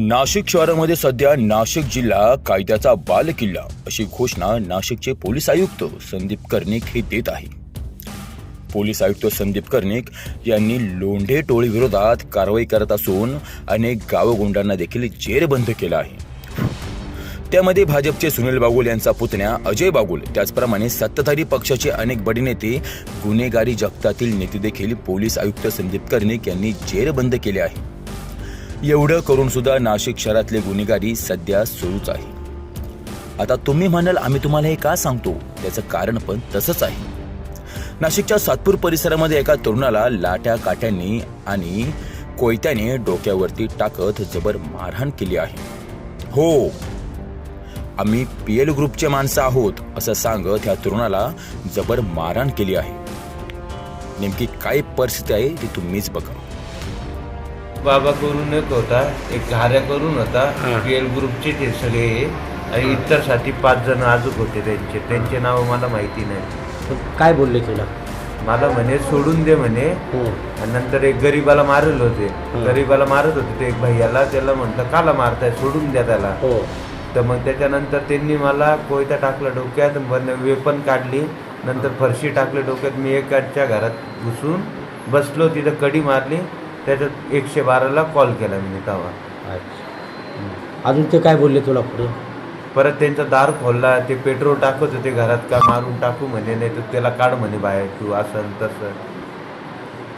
नाशिक शहरामध्ये सध्या नाशिक जिल्हा कायद्याचा बालकिल्ला अशी घोषणा नाशिकचे पोलीस आयुक्त संदीप कर्णिक हे देत आहे पोलीस आयुक्त संदीप कर्णिक यांनी लोंढे टोळी विरोधात कारवाई करत असून अनेक गावगुंडांना देखील जेरबंद केला आहे. त्यामध्ये भाजपचे सुनील बागुल यांचा पुतण्या अजय बागुल त्याचप्रमाणे सत्ताधारी पक्षाचे अनेक बडे नेते गुन्हेगारी जगतातील नेते देखील पोलीस आयुक्त संदीप कर्णिक यांनी जेरबंद केले आहे. एवढं करून सुद्धा नाशिक शहरातले गुन्हेगारी सध्या सुरूच आहे. आता तुम्ही म्हणाल आम्ही तुम्हाला हे का सांगतो? त्याचं कारण पण तसंच आहे. नाशिकच्या सातपूर परिसरामध्ये एका तरुणाला लाट्या काट्यांनी आणि कोयत्याने डोक्यावरती टाकत जबर मारहाण केली आहे. हो आम्ही पी एल ग्रुपचे माणसं आहोत असं सांगत ह्या तरुणाला जबर मारहाण केली आहे. नेमकी काय परिस्थिती आहे ती तुम्हीच बघा. बाबा करून एक होता एक घाऱ्या करून होता पी एल ग्रुपचे ते सगळे. आणि इतरसाठी पाच जण अजून होते त्यांचे. त्यांचे नाव मला माहिती नाही. काय बोलले तुला? मला म्हणे सोडून दे म्हणे. हो. आणि नंतर एक गरीबाला मारल होते. गरीबाला मारत होते ते एक भैयाला. त्याला म्हटलं काला मारताय सोडून द्या त्याला. हो. तर मग त्याच्यानंतर त्यांनी मला कोयता टाकला डोक्यात वेपन काढली. नंतर फरशी टाकली डोक्यात. मी एकाच्या घरात घुसून बसलो तिथं कडी मारली. त्याच्यात एकशे बाराला कॉल केला मी तेव्हा अच्छा. अजून ते काय बोलले तुला पुढे? परत त्यांचा दार खोलला ते पेट्रोल टाकत होते घरात का मारून टाकू म्हणे नाही तर त्याला काढ म्हणे बाहेर तू असं तसं.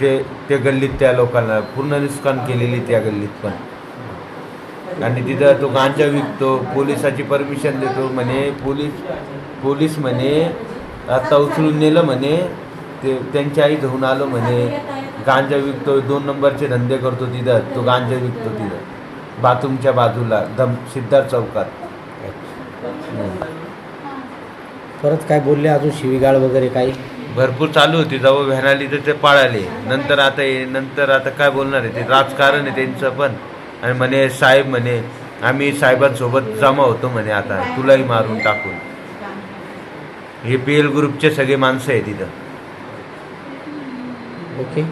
ते ते गल्लीत त्या लोकांना पूर्ण नुकसान केलेली त्या गल्लीत पण. आणि तिथं तो गांजा विकतो पोलिसाची परमिशन देतो म्हणे पोलीस पोलीस म्हणे आता उचलून नेलं म्हणे ते त्यांची आई धुवून आलो म्हणे. गांजा विकतो दोन नंबरचे धंदे करतो तिथं तो गांजा विकतो तिथं. बाथरूमच्या बाजूला दम सिद्धार्थ चौकात. परत काय बोलले अजून शिवीगाळ वगैरे काही? भरपूर चालू होती जेव्हा व्हॅन आली तर ते पाळाले. नंतर आता हे नंतर आता काय बोलणार आहे ते? राजकारण आहे त्यांचं पण. आणि म्हणे साहेब म्हणे आम्ही साहेबांसोबत जमा होतो म्हणे आता. तुलाही मारून टाकून. हे पी एल ग्रुपचे सगळे माणसं आहे तिथं ओके?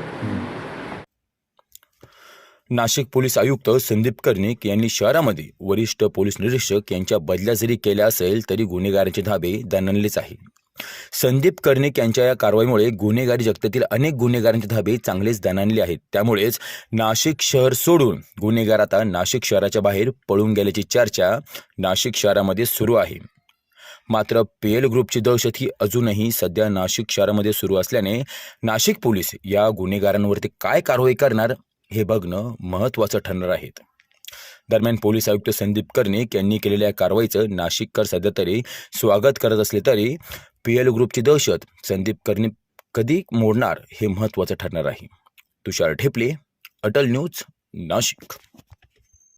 नाशिक पोलीस आयुक्त संदीप कर्णिक यांनी शहरामध्ये वरिष्ठ पोलीस निरीक्षक यांच्या बदल्या जरी केल्या असेल तरी गुन्हेगारांचे धाबे दणनलेच आहे. संदीप कर्णिक यांच्या या कारवाईमुळे गुन्हेगारी जगतातील अनेक गुन्हेगारांचे धाबे चांगलेच दणाणले आहेत. त्यामुळेच नाशिक शहर सोडून गुन्हेगार आता नाशिक शहराच्या बाहेर पळून गेल्याची चर्चा नाशिक शहरामध्ये सुरू आहे. मात्र पी एल ग्रुपची दहशत ही अजूनही सध्या नाशिक शहरामध्ये सुरू असल्याने नाशिक पोलीस या गुन्हेगारांवरती काय कारवाई करणार हे बघणं महत्त्वाचं ठरणार आहे. दरम्यान पोलीस आयुक्त संदीप कर्णिक यांनी केलेल्या कारवाईचं नाशिककर सध्या तरी स्वागत करत असले तरी पी एल ग्रुपची दहशत संदीप कर्णिक कधी मोडणार हे महत्त्वाचं ठरणार आहे. तुषार ठेपले अटल न्यूज नाशिक.